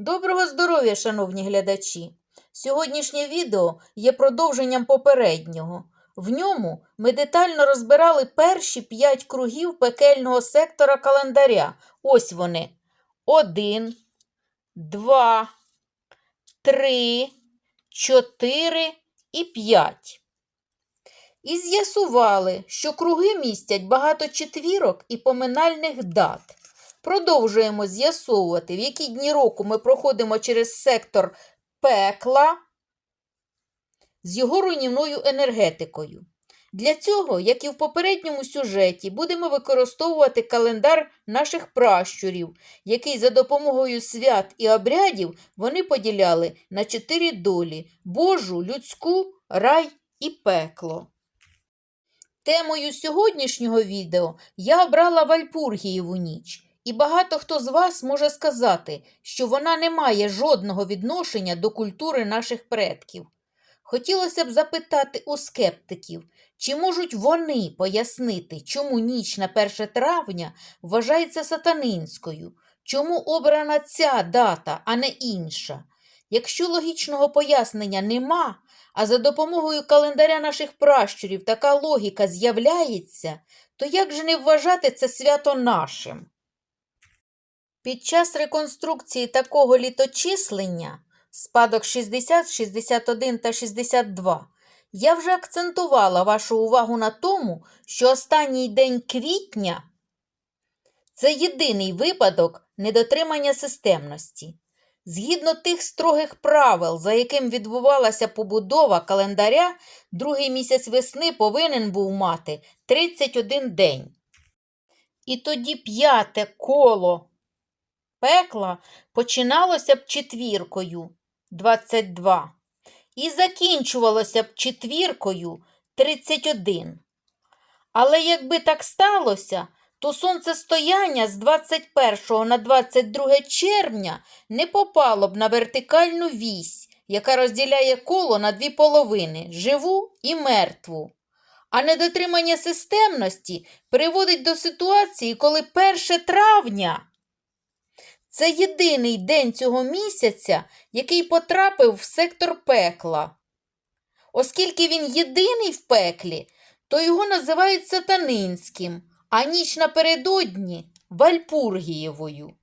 Доброго здоров'я, шановні глядачі! Сьогоднішнє відео є продовженням попереднього. В ньому ми детально розбирали перші п'ять кругів пекельного сектора календаря. Ось вони. Один, два, три, чотири і п'ять. І з'ясували, що круги містять багато четвірок і поминальних дат. Продовжуємо з'ясовувати, в які дні року ми проходимо через сектор пекла з його руйнівною енергетикою. Для цього, як і в попередньому сюжеті, будемо використовувати календар наших пращурів, який за допомогою свят і обрядів вони поділяли на чотири долі Божу, людську, рай і пекло. Темою сьогоднішнього відео я обрала Вальпургієву ніч, і багато хто з вас може сказати, що вона не має жодного відношення до культури наших предків. Хотілося б запитати у скептиків, чи можуть вони пояснити, чому ніч на 1 травня вважається сатанинською, чому обрана ця дата, а не інша? Якщо логічного пояснення нема, а за допомогою календаря наших пращурів така логіка з'являється, то як же не вважати це свято нашим? Під час реконструкції такого літочислення, спадок 60, 61 та 62, я вже акцентувала вашу увагу на тому, що останній день квітня це єдиний випадок недотримання системності. Згідно тих строгих правил, за яким відбувалася побудова календаря, другий місяць весни повинен був мати 31 день. І тоді п'яте коло пекла починалося б четвіркою 22 і закінчувалося б четвіркою 31. Але якби так сталося, то сонцестояння з 21 на 22 червня не попало б на вертикальну вісь, яка розділяє коло на дві половини живу і мертву. А недотримання системності приводить до ситуації, коли 1 травня це єдиний день цього місяця, який потрапив в сектор пекла. Оскільки він єдиний в пеклі, то його називають сатанинським, а ніч напередодні Вальпургієвою.